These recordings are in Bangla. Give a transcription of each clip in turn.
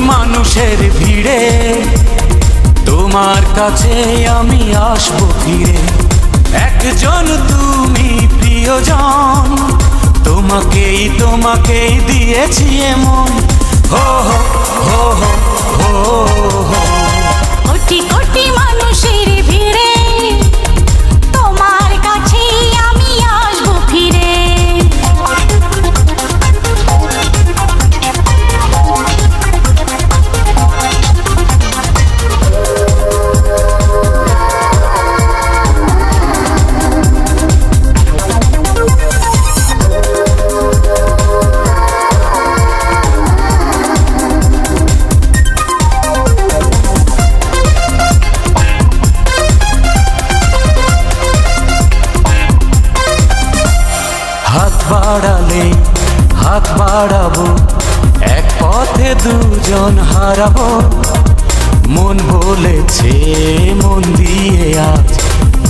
মানুষের ভিড়ে। তোমার কাছে আমি আসব ফিরে। একজন তুমি প্রিয়জন, তোমাকেই তোমাকেই দিয়েছি এমন। হো হো হো বাড়ালে হাত বাড়াবো, এক পথে দুজন হারাবো। মন বলেছে, মন দিয়ে আজ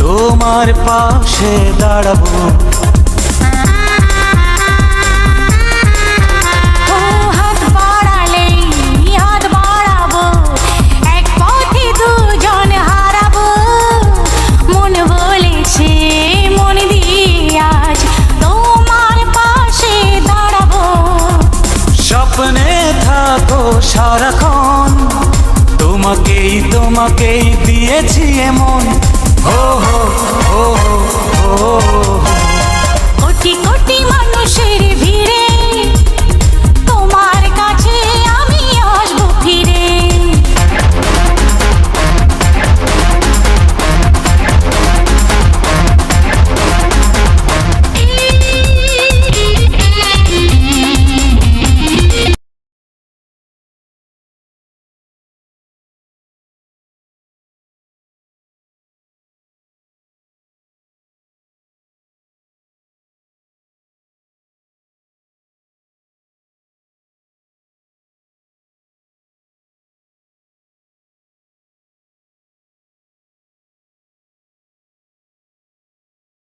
তোমার পাশে দাঁড়াবো। স্বপ্নে থাকো সারাক্ষণ। তোমাকেই তোমাকেই দিয়েছি এমন। হো হো হো হো হো